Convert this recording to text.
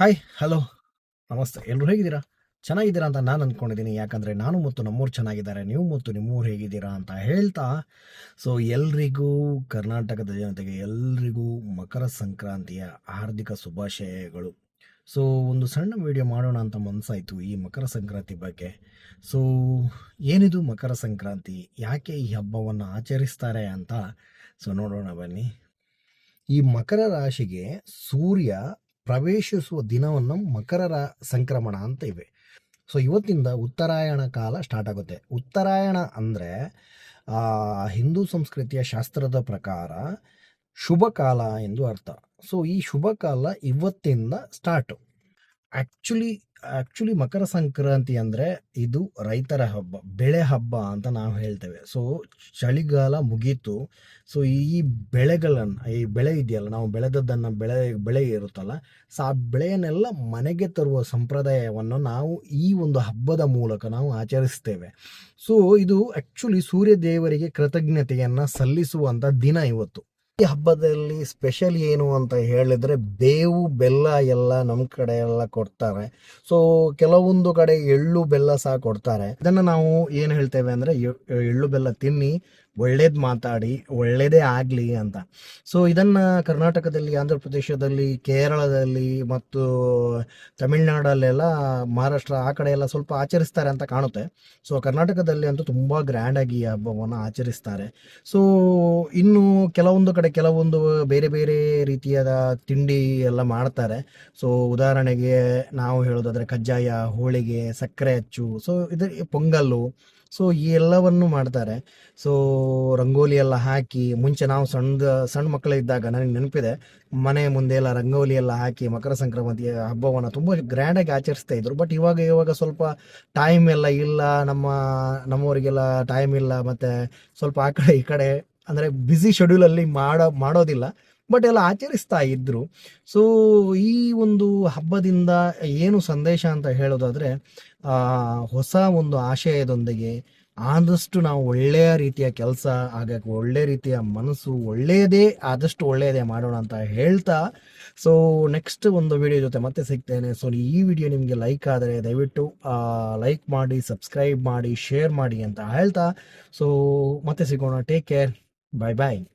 Hi hello ನಮಸ್ತೆ. ಎಲ್ಲರೂ ಹೇಗಿದ್ದೀರಾ? ಚೆನ್ನಾಗಿದ್ದೀರಾ ಅಂತ ನಾನು ಅಂದ್ಕೊಂಡಿದ್ದೀನಿ ಯಾಕಂದರೆ ನಾನು ಮತ್ತು ನಮ್ಮೂರು ಚೆನ್ನಾಗಿದ್ದಾರೆ. ನೀವು ಮತ್ತು ನಿಮ್ಮೂರು ಹೇಗಿದ್ದೀರಾ ಅಂತ ಹೇಳ್ತಾ ಸೊ ಎಲ್ರಿಗೂ ಕರ್ನಾಟಕದ ಜನತೆಗೆ ಎಲ್ರಿಗೂ ಮಕರ ಸಂಕ್ರಾಂತಿಯ ಹಾರ್ದಿಕ ಶುಭಾಶಯಗಳು. ಸೊ ಒಂದು ಸಣ್ಣ ವಿಡಿಯೋ ಮಾಡೋಣ ಅಂತ ಮನಸ್ಸಾಯಿತು ಈ ಮಕರ ಸಂಕ್ರಾಂತಿ ಬಗ್ಗೆ. ಸೊ ಏನಿದು ಮಕರ ಸಂಕ್ರಾಂತಿ? ಯಾಕೆ ಈ ಹಬ್ಬವನ್ನು ಆಚರಿಸ್ತಾರೆ ಅಂತ? ಸೊ ನೋಡೋಣ ಬನ್ನಿ. ಈ ಮಕರ ರಾಶಿಗೆ ಸೂರ್ಯ ಪ್ರವೇಶಿಸುವ ದಿನವನ್ನು ಮಕರ ಸಂಕ್ರಮಣ ಅಂತ ಇವೆ. ಸೊ ಇವತ್ತಿಂದ ಉತ್ತರಾಯಣ ಕಾಲ ಸ್ಟಾರ್ಟ್ ಆಗುತ್ತೆ. ಉತ್ತರಾಯಣ ಅಂದರೆ ಹಿಂದೂ ಸಂಸ್ಕೃತಿಯ ಶಾಸ್ತ್ರದ ಪ್ರಕಾರ ಶುಭ ಕಾಲ ಎಂದು ಅರ್ಥ. ಸೊ ಈ ಶುಭ ಕಾಲ ಇವತ್ತಿಂದ start actually actually Makar Sankranti ಅಂದರೆ ಇದು ರೈತರ ಹಬ್ಬ, ಬೆಳೆ ಹಬ್ಬ ಅಂತ ನಾವು ಹೇಳ್ತೇವೆ. ಸೊ ಚಳಿಗಾಲ ಮುಗೀತು. ಸೊ ಈ ಬೆಳೆಗಳನ್ನು, ಈ ಬೆಳೆ ಇದೆಯಲ್ಲ, ನಾವು ಬೆಳೆದದ್ದನ್ನು ಬೆಳೆ ಬೆಳೆ ಇರುತ್ತಲ್ಲ, ಸೊ ಆ ಬೆಳೆಯನ್ನೆಲ್ಲ ಮನೆಗೆ ತರುವ ಸಂಪ್ರದಾಯವನ್ನು ನಾವು ಈ ಒಂದು ಹಬ್ಬದ ಮೂಲಕ ನಾವು ಆಚರಿಸ್ತೇವೆ. ಸೊ ಇದು ಆ್ಯಕ್ಚುಲಿ ಸೂರ್ಯ ದೇವರಿಗೆ ಕೃತಜ್ಞತೆಯನ್ನು ಸಲ್ಲಿಸುವಂಥ ದಿನ ಇವತ್ತು. ಈ ಹಬ್ಬದಲ್ಲಿ ಸ್ಪೆಷಲ್ ಏನು ಅಂತ ಹೇಳಿದ್ರೆ ಬೇವು, ಬೆಲ್ಲ ಎಲ್ಲ ನಮ್ಮ ಕಡೆ ಎಲ್ಲ ಕೊಡ್ತಾರೆ. ಸೊ ಕೆಲವೊಂದು ಕಡೆ ಎಳ್ಳು, ಬೆಲ್ಲ ಸಹ ಕೊಡ್ತಾರೆ. ಇದನ್ನ ನಾವು ಏನು ಹೇಳ್ತೇವೆ ಅಂದ್ರೆ ಎಳ್ಳು, ಬೆಲ್ಲ ತಿನ್ನಿ ಒಳ್ಳೇದು ಮಾತಾಡಿ, ಒಳ್ಳೇದೇ ಆಗಲಿ ಅಂತ. ಸೊ ಇದನ್ನು ಕರ್ನಾಟಕದಲ್ಲಿ, ಆಂಧ್ರ ಪ್ರದೇಶದಲ್ಲಿ, ಕೇರಳದಲ್ಲಿ ಮತ್ತು ತಮಿಳ್ನಾಡಲ್ಲೆಲ್ಲ ಮಹಾರಾಷ್ಟ್ರ ಆ ಕಡೆ ಎಲ್ಲ ಸ್ವಲ್ಪ ಆಚರಿಸ್ತಾರೆ ಅಂತ ಕಾಣುತ್ತೆ. ಸೊ ಕರ್ನಾಟಕದಲ್ಲಿ ಅಂತೂ ತುಂಬ ಗ್ರ್ಯಾಂಡಾಗಿ ಹಬ್ಬವನ್ನು ಆಚರಿಸ್ತಾರೆ. ಸೊ ಇನ್ನು ಕೆಲವೊಂದು ಕಡೆ ಕೆಲವೊಂದು ಬೇರೆ ಬೇರೆ ರೀತಿಯಾದ ತಿಂಡಿ ಎಲ್ಲ ಮಾಡ್ತಾರೆ. ಸೊ ಉದಾಹರಣೆಗೆ ನಾವು ಹೇಳೋದಾದರೆ ಕಜ್ಜಾಯ, ಹೋಳಿಗೆ, ಸಕ್ಕರೆ ಅಚ್ಚು ಸೊ ಇದು ಪೊಂಗಲ್ಲು ಸೊ ಈ ಎಲ್ಲವನ್ನು ಮಾಡ್ತಾರೆ. ಸೊ ರಂಗೋಲಿ ಎಲ್ಲ ಹಾಕಿ, ಮುಂಚೆ ನಾವು ಸಣ್ಣ ಸಣ್ಣ ಮಕ್ಕಳಿದ್ದಾಗ ನನಗೆ ನೆನಪಿದೆ, ಮನೆ ಮುಂದೆ ಎಲ್ಲ ರಂಗೋಲಿ ಎಲ್ಲ ಹಾಕಿ, ಮಕರ ಸಂಕ್ರಾಂತಿ ಹಬ್ಬವನ್ನು ತುಂಬ ಗ್ರ್ಯಾಂಡಾಗಿ ಆಚರಿಸ್ತಾ ಇದ್ರು. ಬಟ್ ಇವಾಗ ಇವಾಗ ಸ್ವಲ್ಪ ಟೈಮ್ ಎಲ್ಲ ಇಲ್ಲ, ನಮ್ಮ, ನಮ್ಮವರಿಗೆಲ್ಲ ಟೈಮ್ ಇಲ್ಲ, ಮತ್ತು ಸ್ವಲ್ಪ ಆ ಕಡೆ, ಈ ಕಡೆ ಅಂದರೆ ಬ್ಯುಸಿ ಶೆಡ್ಯೂಲಲ್ಲಿ ಮಾಡೋ, ಮಾಡೋದಿಲ್ಲ ಬಟ್ ಎಲ್ಲ ಆಚರಿಸ್ತಾ ಇದ್ದರು ಸೊ ಈ ಒಂದು ಹಬ್ಬದಿಂದ ಏನು ಸಂದೇಶ ಅಂತ ಹೇಳೋದಾದರೆ ಹೊಸ ಒಂದು ಆಶಯದೊಂದಿಗೆ ಆದಷ್ಟು ನಾವು ಒಳ್ಳೆಯ ರೀತಿಯ ಕೆಲಸ ಆಗಕ್ಕೆ ಒಳ್ಳೆಯ ರೀತಿಯ ಮನಸ್ಸು, ಒಳ್ಳೆಯದೇ ಆದಷ್ಟು ಒಳ್ಳೆಯದೇ ಮಾಡೋಣ ಅಂತ ಹೇಳ್ತಾ ಸೊ ನೆಕ್ಸ್ಟ್ ಒಂದು ವಿಡಿಯೋ ಜೊತೆ ಮತ್ತೆ ಸಿಗ್ತೇನೆ. ಸೊ ಈ ವಿಡಿಯೋ ನಿಮಗೆ ಲೈಕ್ ಆದರೆ ದಯವಿಟ್ಟು ಲೈಕ್ ಮಾಡಿ ಸಬ್ಸ್ಕ್ರೈಬ್ ಮಾಡಿ ಶೇರ್ ಮಾಡಿ ಅಂತ ಹೇಳ್ತಾ ಸೊ ಮತ್ತೆ ಸಿಗೋಣ. Take care Bye bye.